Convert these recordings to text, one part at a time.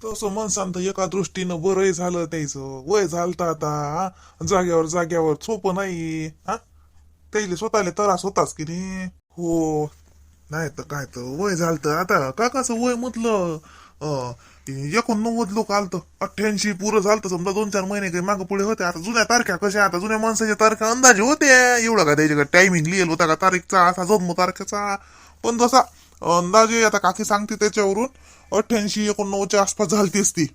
तसं म्हणसान तर एका दृष्टीनं बरंही झालं त्याचं. वय झालं आता हा? जाग्यावर जाग्यावर सोपं नाही हा? त्याला स्वतःला त्रास होताच की नाही? हो. नाही तर काय तर वय झालं आता काकाचं वय म्हटलं एकोणनव्वद लोक आलत. अठ्ठ्याऐंशी पुरं झालं समजा दोन चार महिने काही मागं पुढे होते. आता जुन्या तारख्या कशा आता जुन्या माणसाच्या तारख्या अंदाजे होते एवढं का त्याच्याकडे टायमिंग लिहिल होता का? तारीखचा असा जन्म तारखेचा. पण जसा अंदाजे आता काकी सांगते त्याच्यावरून अठ्ठ्याऐंशी एकोणनव्वदच्या आसपास झालती असती.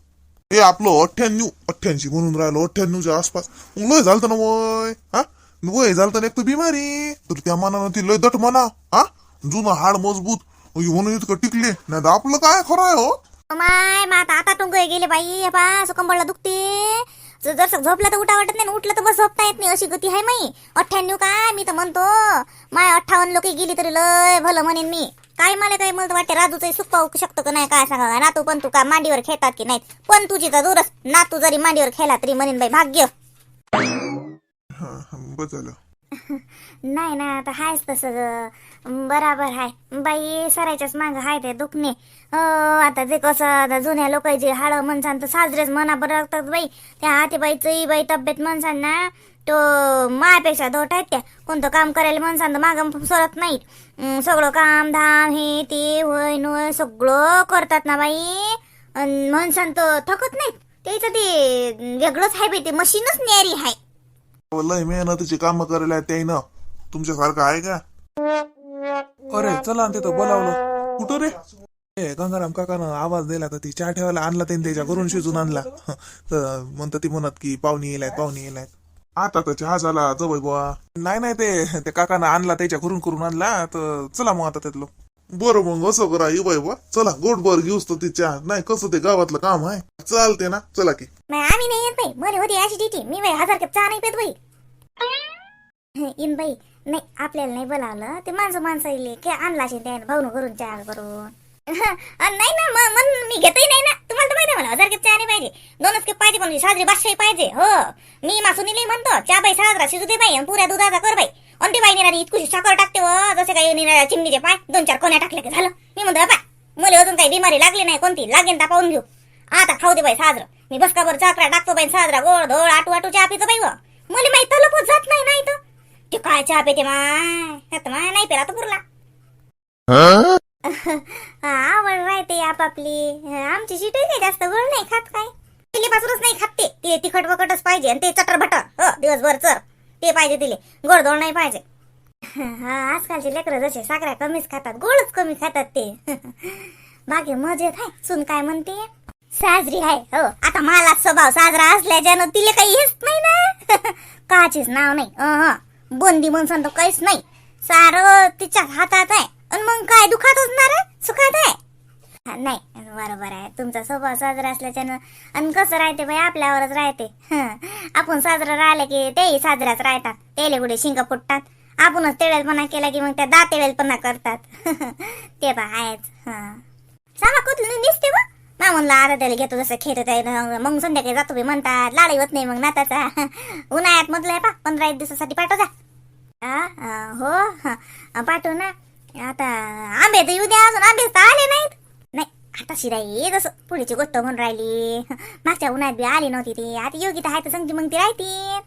हे आपलं अठ्ठ्याण्णव अठ्ठ्याऐंशी म्हणून राहिलो अठ्ठ्याण्णवच्या आसपास. मग लय झालं ना वय हा? वय झालं तर एक तर बिमारी. तर त्या मनानं ती लय दट म्हणा हा? जुनं हाड मजबूत. म्हणून इतकं टिकले. नाही तर आपलं काय खरं आहे हो? माय मग आता आता टुंग गेले बाई. हे पा असं दुखते. जर जर तर उठा वाटत नाही आणि उठलं तर बस झोपता येत नाही. अशी गती आहे माई. अठ्ठ्याण्णव काय मी तर म्हणतो. माय अठ्ठावन्न लोक गेली तरी लय भलं म्हणेन मी. काय मला काय मला वाटते? राजूचं सुख पाहू शकतो का नाही? काय सांगा नातू पण तू का मांडीवर खेळतात की नाहीत? पण तुझी तर दूरच. नातू जरी मांडीवर खेळला तरी म्हणेन बाई भाग्य. हा झालं. नाही ना आता हायच तसं ग. बराबर हाय. बाई सरायच्याच मागं हाय ते दुखणे. हो आता जे कसं आता जुन्या लोकांचे हाड म्हणसान तर साजरेच मना बरं लागतात बाई. त्या हातीबाईची बाई तब्येत म्हणसान ना तो मायापेक्षा धोट आहेत त्या. कोणतं काम करायला म्हणसान तर मागं सरत नाहीत. सगळं काम धाम हे ते होय नोय सगळं करतात ना बाई. अन म्हणसान तर थकत नाहीत. त्याचं ते वेगळंच हाय बाई ते मशीनच न्यारी हाय. लय मेहनतीची कामं करायला त्याईनं. तुमच्यासारखं आहे का? अरे चला ना तिथं बोलावलं. कुठं रे? ए गंगाराम काकानं आवाज दिला तर ती चहा ठेवायला आणला त्यांनी त्याच्या घरून शिजून आणला. तर म्हणतं ती म्हणत की पाहुणे येलायत पाहुणे येलायत आता तर चहा झाला जवळ बुवा. नाही नाही ते ते काकानं आणला त्याच्या घरून करून आणला तर चला मग आता त्यातलं. बरं मग असं करा ही बाई बा चला गोटभर घेऊस तर ती चहा नाही कसं ते गावातलं काम आहे? चालते ना चला की. नाही आम्ही नाही येत बाई. मला होती ऍसिडिटी मी बाई हजार कप चहा नाही पेत बाई. इन बाई नाही आपल्याला नाही बोलावलं. ते माणसं माणसं येईल की आणला असेल त्यानं भाऊन करून चहा करून. अन नाही ना मग मन मी घेतही नाही ना. तुम्हाला तर माहिती मला हजार कप चहा नाही पाहिजे. दोनच कप पाहिजे पण साजरी बादशाही पाहिजे हो. मी मासुनीलाही म्हणतो चहा बाई साजरा शिजू दे बाई आणि पुऱ्या दुधाचा कर बाई. कोणती बाई नेणारी इतकुशी साखर टाकते व. जसे काही निराळ्या चिमणीचे पाय दोन चार कोण्या टाकल्या की झालं. मी म्हणतो पाय मला अजून काही बिमारी लागली नाही. कोणती? लागेल ता पाहून घेऊ. आता खाऊ दे बाई साजरं. मी बसकाभर चाकरा टाकतो बाई साजरा. गोड धोळ आटू आटू चहा पितो बाई व. माहीत तलपच जात नाही नाही तर. ते काय चहा पिते माय? आता माय नाही पेला तर पुरला. आवड राहते आपापली. आमची शिट नाही जास्त गोळ नाही खात काय? पहिल्यापासूनच नाही खात ते. तिखट वकटच पाहिजे आणि ते चटर भटर हो, दिवसभर चर. ते पाहिजे तिले. गोडधोड नाही पाहिजे. हा आजकालचे लेकरं जसे साखऱ्या कमीच खातात गोडच कमी खातात ते. बाकी मजेत आहे. सुन काय म्हणते? साजरी आहे. हो आता मला स्वभाव साजरा असल्याच्यानं तिले काही हेच नाही ना. काचीच नाव नाही. अहं. बंदी म्हणसान तर काहीच नाही. सारं तिच्या हातात आहे. आणि मग काय दुखात असणार सुखात आहे? नाही. बरोबर आहे. तुमचा स्वभाव साजरा असल्याच्यानं आणि कसं राहते बाई? आपल्यावरच राहते. आपण साजरा राहिलं की तेही साजराच राहतात. तेले कुठे शिंगा फुटतात. आपणच तेळेलपणा केला की मग त्या दातेळेलपणा करतात. ते बा आहेच. हं. सामा कुठलं दिसते बा. मा म्हणलं आता त्याला घेतो जसं खेळत आहे. मग संध्याकाळी जातो बी म्हणतात. लाडही होत नाही मग नाताचा. उन्हाळ्यात म्हटलं आहे पा. पंधरा एक दिवसासाठी पाठव जा. हो. हा, पाठव ना. आता आंबे तर येऊ द्या अजून. आंबे तर आले नाहीत. आता शिराई जसं पुढीची गोष्ट म्हणून राहिली. मागच्या उन्हाळ्यात बी आली नव्हती ती. आता योगी तर आहे तर सांगते मग ती राहते.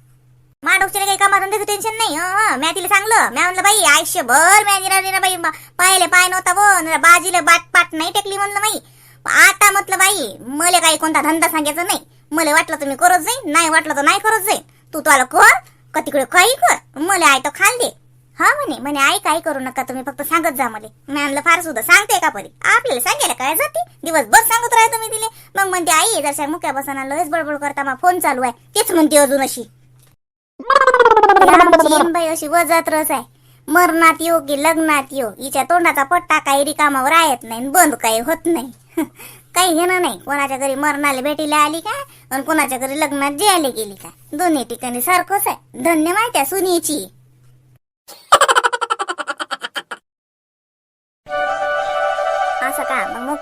माडोकच्या काही कामात त्याचं टेन्शन नाही हं. म्या तिला सांगलं. म्या म्हणलं बाई आयुष्यभर म्या निरा ना बाई पाहिले पाय नव्हता वो बाजीला बाट पाट नाही टेकली म्हणलं बाई. आता म्हटलं बाई मला काही कोणता धंदा सांगायचा नाही. मला वाटलं तर मी करत जाईन नाही वाटलं तर नाही करत जाईन. तू तुला कर का तिकडे काही कर. मला आहे तर खाल दे हा म्हणे म्हणे आई काय करू नका तुम्ही फक्त सांगत जा मला. मी आणलं फार सुद्धा सांगते का परी? आपल्याला सांगायला काय जाते? दिवसभर सांगत राहतो मी तिले. मग म्हणते आई जरशा मुक्या बसाना लयच बडबड करता मग फोन चालू आहे. तेच म्हणते अजून अशी. बाई अशी वजात रस आहे. मरणात येऊ की लग्नात येऊ हिच्या तोंडाचा पट्टा काही रिकामावर आहेत नाही आणि बंद काही होत नाही. काही घेणं नाही. कोणाच्या घरी मरणाला भेटीला आली का आणि कोणाच्या घरी लग्नात जेवायला गेली का दोन्ही ठिकाणी सारखंच आहे. धन्य माहिती आहे सुनीची.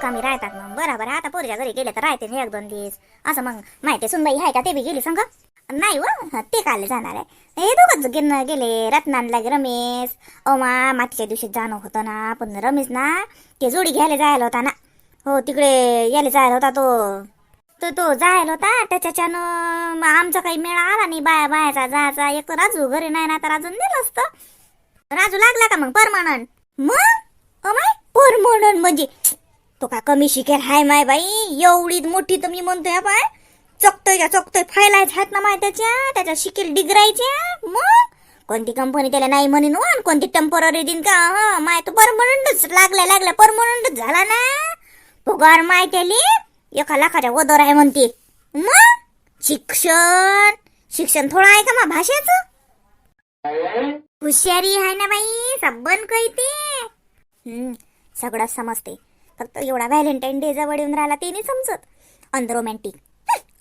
का मुक्कामी राहतात मग? बरोबर आता पोरच्या घरी गेले तर राहते एक दोन दिवस. असं मग माहिती सुनबाई आहे का ते बी गेली संग? नाही व ते काल जाणार आहे. हे दोघंच गिन गेले रत्नांना रमेश. अमा मातीच्या दिवशी जाणं होतं ना पण रमेश ना ते जोडी घ्यायला जायला होता ना. हो तिकडे यायला जायला होता तो. तो तो जायला होता त्याच्याच्यानं मग आमचा काही मेळा आला नाही बाया बायाचा जायचा एक. तर राजू घरी नाही ना तर अजून दिलं असतं. राजू लागला का मग? परमानंट मग? अमाय परमानंट म्हणजे तो का कमी शिकेल? हाय माय बाई एवढी मोठी तर मी म्हणतोय बाय चकतोय का चकतोय? फायलायच आहेत ना माय त्याच्या त्याच्या शिकेल डिग्रायच्या मग? कोणती कंपनी त्याला नाही म्हणेन हो? आणि कोणती टेंपररी दिन का? हा माय तो परमनंटच लागला लागला परमनंटच झाला ना? पगार माय त्याले एका लाखाच्या वदर आहे म्हणते. मग? शिक्षण शिक्षण थोडं आहे का मा भाषेचं? हुशारी आहे ना बाई सबन कैते सगळं समजते. फक्त एवढा व्हॅलेंटाईन डे जवळ येऊन राहिला ते नाही समजत. अनरोमॅन्टिक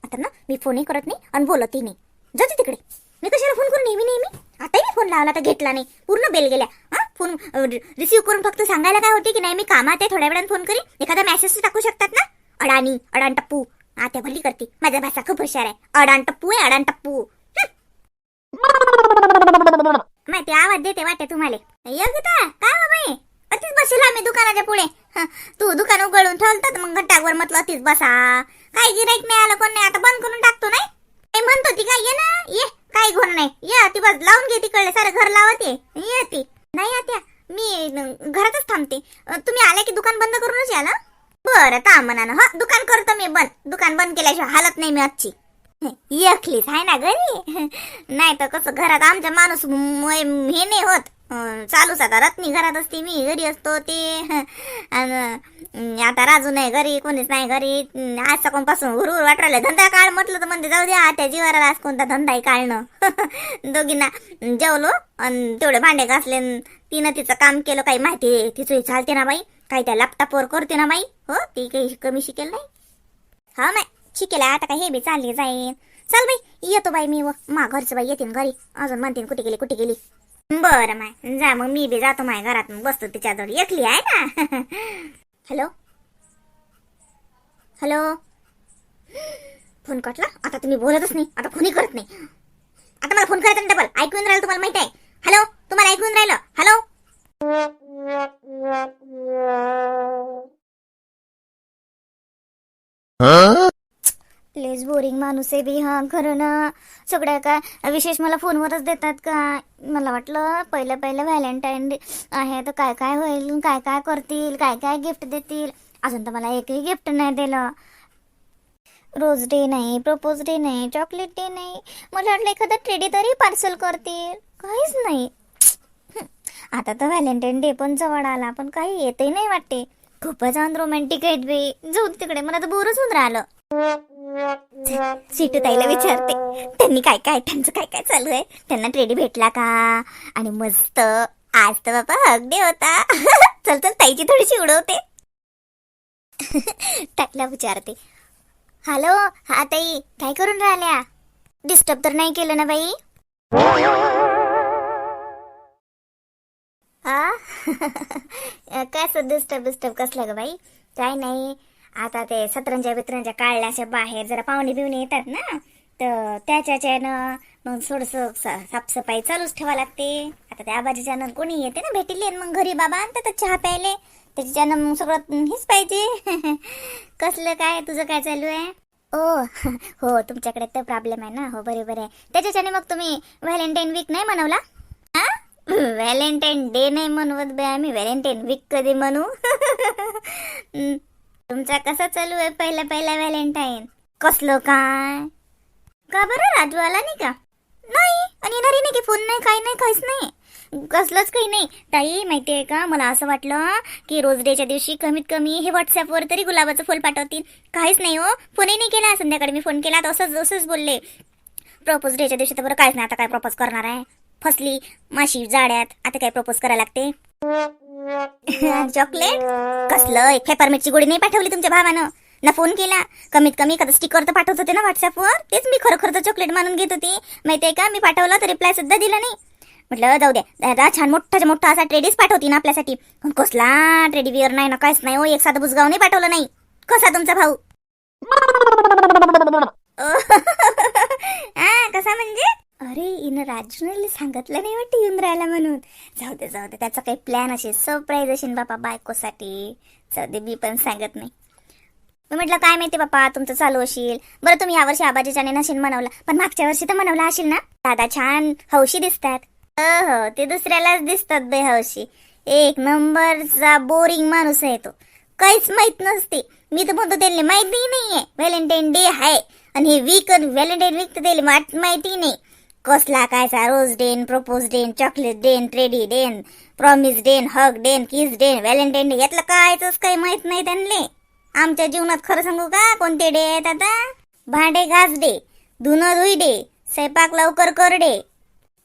आता ना मी फोनही करत नाही आणि बोलतही नाही. जाते तिकडे. मी कशाला फोन करू नेहमी नेहमी? आताही मी फोन लावला तर घेतला नाही. पूर्ण बेल गेल्या. हा फोन रिसिव्ह करून फक्त सांगायला काय होते की नाही मी कामात आहे थोड्या वेळाने फोन करीन. एखादा मेसेज टाकू शकतात ना? अडाणी अडाण टप्पू आता भली करते. माझा भाषा खूप हुशार आहे. अडाण टप्पू आहे अडाण टप्पू हं. माहिती आवाज देते वाटते तुम्हाला. योगिता काय बाबा बाई बसेल आम्ही दुकानाच्या पुढे. तू दुकान उघडून ठेवतात मग घंटावर म्हटलं अतिच बसा. काय गिराईक नाही आलं कोण नाही आता बंद करून टाकतो नाही? ते म्हणतो ती काय ये ना ये काही घोर नाही. ये ती बस लावून घे तिकडले सारं घर लावते. ये ती. नाही आत्या मी घरातच थांबते. तुम्ही आल्या की दुकान बंद करूनच या ना बरं का म्हणा ना. हा दुकान करतो मी बंद. दुकान बंद केल्याशिवाय हालत नाही मी आजची. एकलीच आहे ना घरी नाही तर कसं घरात आमच्या माणूस हे नाही होत. चालूच आता. रत्नी घरात असते मी घरी असतो ते. आता राजू नाही घरी कोणीच नाही घरी. अं, आज सकाळपासून हुरहुर वाटरायला धंदा काढ म्हटलं तर म्हणते जाऊ द्या त्या जीवाला आज कोणता धंदाही काढणं दोघींना जेवलो आणि तेवढे भांडे घासले तिनं तिचं काम केलं काही माहिती तिचं चालते ना बाई. काही त्या लॅपटॉपवर करते ना बाई. हो ती काही कमी शिकेल नाही. हा माय शिकेल आता काय हे बी चालली जाईन. चल बाई येतो बाई मी व. मा घरचं बाई येतील घरी. अजून म्हणते कुठे गेली कुठे गेली. बरं माय. जा मग मी बी जातो माय घरात बसतो तिच्याजवळ. एकली आहे ना? हॅलो? हॅलो? फोन कटला? आता तुम्ही बोलतच नाही. आता फोनही करत नाही. आता मला फोन करायचा ना डबल. ऐकून राहिलं तुम्हाला माहिती आहे. हॅलो? तुम्हाला ऐकून राहिलं? हॅलो? लेस बोरिंग माणूस आहे बी हा खरं ना. सगळ्या काय विशेष मला फोनवरच देतात का? मला वाटलं पहिलं पहिलं व्हॅलेंटाईन डे आहे तर काय काय होईल काय काय करतील काय काय गिफ्ट देतील? अजून तर मला एकही गिफ्ट नाही दिलं. रोज डे नाही प्रपोज डे नाही चॉकलेट डे नाही. मला वाटलं एखादं ट्रेडी तरी पार्सल करतील. काहीच नाही. आता तर व्हॅलेंटाईन डे पण जवळ आला पण काही येतही नाही वाटते. खूपच अनरोमॅन्टिक आहेत बे. जाऊ तिकडे मला तर बोरच होऊन राहिलं. सिटू ताईला विचारते त्यांनी काय काय त्यांचं काय काय चालू आहे? त्यांना ट्रेडी भेटला का? आणि मस्त आज तर बाबा हक होता. चल चल ताईची थोडीशी उडवते. ताईला विचारते हॅलो हा ताई काय करून राहिल्या? डिस्टर्ब तर नाही केलं ना बाई? आ? कसं डिस्टर्ब डिस्टर्ब कसलं ग बाई? काय नाही आता ते सतरंजा बितरंजा काढल्या अशा बाहेर जरा पाहुणे बिवणे येतात ना तर त्याच्याच्यानं मग थोडंसं साफसफाई चालूच ठेवा लागते. आता त्या आबाजीच्यानं कोणी येते ना भेटीले मग घरी बाबा आणतात चहा प्यायले. त्याच्यानं मग सगळं हेच पाहिजे. कसलं काय तुझं काय चालू आहे? ओ हो तुमच्याकडे तर प्रॉब्लेम आहे ना. हो बरोबर आहे. त्याच्याच्याने मग तुम्ही व्हॅलेंटाईन वीक नाही मनवला? हा? व्हॅलेंटाईन डे नाही म्हणवत बे आम्ही. व्हॅलेंटाईन वीक कधी म्हणू तुमचा कसा चालू आहे पहिला पहिला व्हॅलेंटाईन? कसलं काय? का बरं राजू आला नाही का? नाही आणि येणारही नाही की फोन नाही काही नाही काहीच नाही. कसलंच काही नाही. ताई माहितीये का? मला असं वाटलं की रोज डेच्या दिवशी कमीत कमी हे व्हॉट्सअपवर तरी गुलाबाचं फुल पाठवतील. काहीच नाही हो. फोनही नाही केला. संध्याकाळी मी फोन केला तसंच असंच असंच बोलले. प्रपोज डेच्या दिवशी तर बरं काहीच नाही. आता काय प्रपोज करणार आहे? फसली माशी जाड्यात आता काय प्रपोज करायला लागते? चॉकलेट? कसलं एक पेपरमेटची गोळी नाही पाठवली तुमच्या भावानं? ना फोन केला. कमीत कमी एखादं स्टिकर तर पाठवत होते ना व्हॉट्सअपवर तेच मी खरोखर चॉकलेट मानून घेत होती. माहितीये का? मी पाठवलं तर रिप्लाय सुद्धा दिला नाही. म्हटलं जाऊ द्या. दादा छान मोठा मोठा असा ट्रेडीच पाठवती ना आपल्यासाठी. कसला ट्रेडी विअर नाही ना काहीच नाही हो. एक साधं बुजगाव नाही पाठवलं नाही. कसा तुमचा भाऊ? हा कसा म्हणजे? अरे इन राजूने सांगितलं नाही वाटतं येऊन राहिला म्हणून. जाऊ दे जाऊ दे त्याचा काही प्लॅन असेल. सरप्राईज असेल बापा बायकोसाठी. जाऊ दे मी पण सांगत नाही. मी म्हटलं काय माहिती बापा तुमचं चालू असेल. बरं तुम्ही यावर्षी आबाजीच्या नसेल मनवला. पण मागच्या वर्षी तर म्हणवला असेल ना? दादा छान हौशी दिसतात. हो हो ते दुसऱ्यालाच दिसतात बे हौशी. एक नंबरचा बोरिंग माणूस आहे तो. काहीच माहीत नसते. मी तर म्हणतो त्याला माहिती नाहीये. व्हॅलेंटाईन डे आहे. आणि हे वीक व्हॅलेंटाईन वीक तर त्याला माहिती नाही. कसला कायचा रोज डेन प्रपोज डेन चॉकलेट डेन ट्रेडी डेन प्रॉमिस डेन हग डेन किस डेन व्हॅलेंटाईन डे यातलं कायच काही माहीत नाही त्यांना आमच्या जीवनात खरं सांगू का? कोणते डे आहेत आता? भांडे घास डे धुणं धुई डे स्वयंपाक लवकर कर डे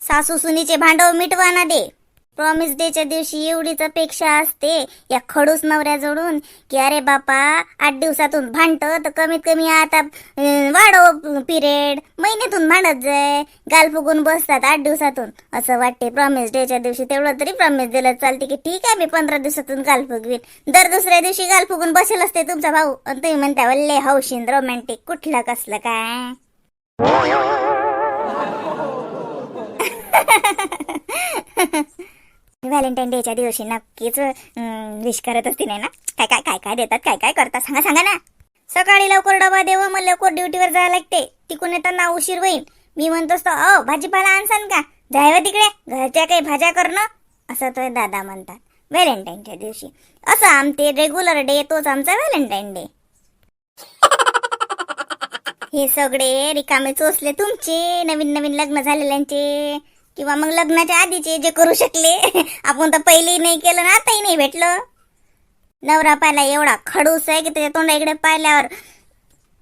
सासू सुनीचे भांडव मिटवाना दे. प्रॉमिस डेच्या दिवशी एवढीच अपेक्षा असते. या खडूस नवऱ्याजवळून की अरे बापा आठ दिवसातून भांडत तर कमीत कमी आता वाढव पिरियड महिन्यातून भांडत जाय. गाल फुगून बसतात आठ दिवसातून. असं वाटते. प्रॉमिस डेच्या दिवशी तेवढं तरी प्रॉमिस दिलं चालते की ठीक आहे मी पंधरा दिवसातून गाल फुगवीन. दर दुसऱ्या दिवशी गाल फुगून बसेल असते तुमचा भाऊ. आणि तुम्ही म्हणता वल्ले हौशीन रोमॅन्टिक कुठलं कसलं काय? व्हॅलेंटाईन डेच्या दिवशी नक्कीच विश करत असते नाही ना? काय काय काय काय देतात काय काय करतात? सांगा सांगा ना. सकाळी लवकर डबा देव मग लवकर ड्युटीवर जायला लागते. तिकून येताना उशीर होईल. मी म्हणतो असतो अ भाजीपाला आणसान का? जायव हो तिकडे घरच्या काही भाज्या करणं असं तो दादा म्हणतात व्हॅलेंटाईनच्या दिवशी. असं आमचे रेग्युलर डे तोच आमचा व्हॅलेंटाईन डे हे सगळे रिकामे चोचले तुमचे नवीन नवीन लग्न झालेल्यांचे. किंवा मग लग्नाच्या आधीचे जे करू शकले आपण तर पहिलेही नाही केलं ना आताही नाही भेटलं. नवरा पाहिला एवढा खडूस आहे की त्याच्या तोंडा इकडे पाहिल्यावर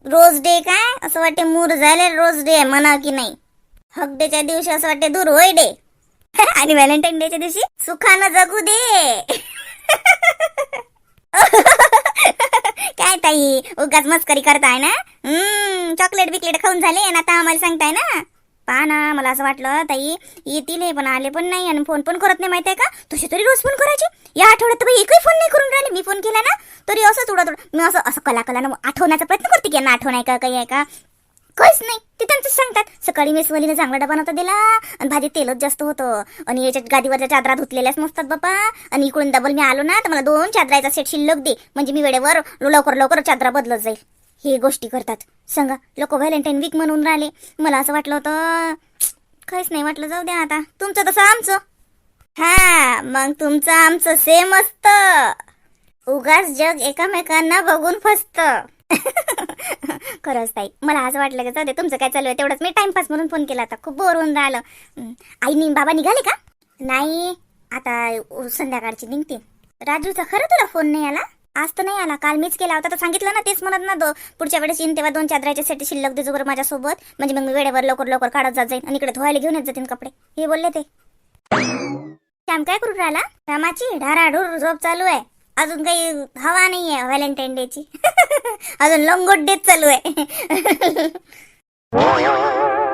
रोज डे काय? असं वाटते मूर झाले रोज डे म्हणा की नाही. हक डेच्या दिवशी असं वाटते दूर होय डे. आणि व्हॅलेंटाईन डेच्या दिवशी सुखानं जगू दे. काय ताई उगाच मस्करी करताय ना? हम्म चॉकलेट बिकलेट खाऊन झाले ना आता आम्हाला सांगताय ना? पहा ना मला असं वाटलं ताई येतील हे पण आले पण नाही आणि फोन पण करत नाही माहिती आहे का? तुझे तरी रोज फोन करायचे. या आठवड्यात तर एकही फोन नाही करून राहिले. मी फोन केला ना तरी असं उडत थोडं मी असं असं कला कलानं आठवण्याचा प्रयत्न करते की यांना आठवण आहे का काही आहे का? काहीच नाही. ते त्यांचं सांगतात. सकाळी मी चांगला डबा नव्हता दिला आणि भाजी तेलच जास्त होतं. आणि याच्यात गादीवरच्या चादरा धुतलेल्याच नसतात बापा. आणि इकडून डबल मी आलो ना तर मला दोन चादराचा सेट शिल्लक दे. म्हणजे मी वेळेवर लवकर लवकर चादरा बदलत जाईल. हे गोष्टी करतात. सांगा लोक व्हॅलेंटाईन वीक म्हणून राहिले. मला असं वाटलं होतं काहीच नाही वाटलं जाऊ द्या आता. तुमचं तसं आमचं. हा मग तुमचं आमचं सेम असतं. उगाच जग एकामेकांना बघून फसत. खरंच ताई मला असं वाटलं की जाऊ दे तुमचं काय चालू आहे तेवढंच. मी टाइमपास म्हणून फोन केला आता. खूप बोर होऊन राहिलं. आईनी बाबा निघाले का? नाही आता संध्याकाळची निघते. राजूचा खरं तुला फोन नाही आला? आज तर नाही आला. काल मीच केला होता तर सांगितलं ना तेच म्हणत ना दो पुढच्या वेळेस येईन तेव्हा दोन चादराचे सेट शिल्लक देजो बरं माझ्यासोबत. म्हणजे मग मी वेळेवर लवकर लवकर काढत जात जाईल आणि इकडे धुवायला घेऊन येत जातील कपडे. हे बोलले ते. श्याम काय करून राहिला? श्यामाची ढाराढूर झोप चालू आहे. अजून काही हवा नाहीये व्हॅलेंटाईन डेची अजून लंगोट डेच चालू आहे.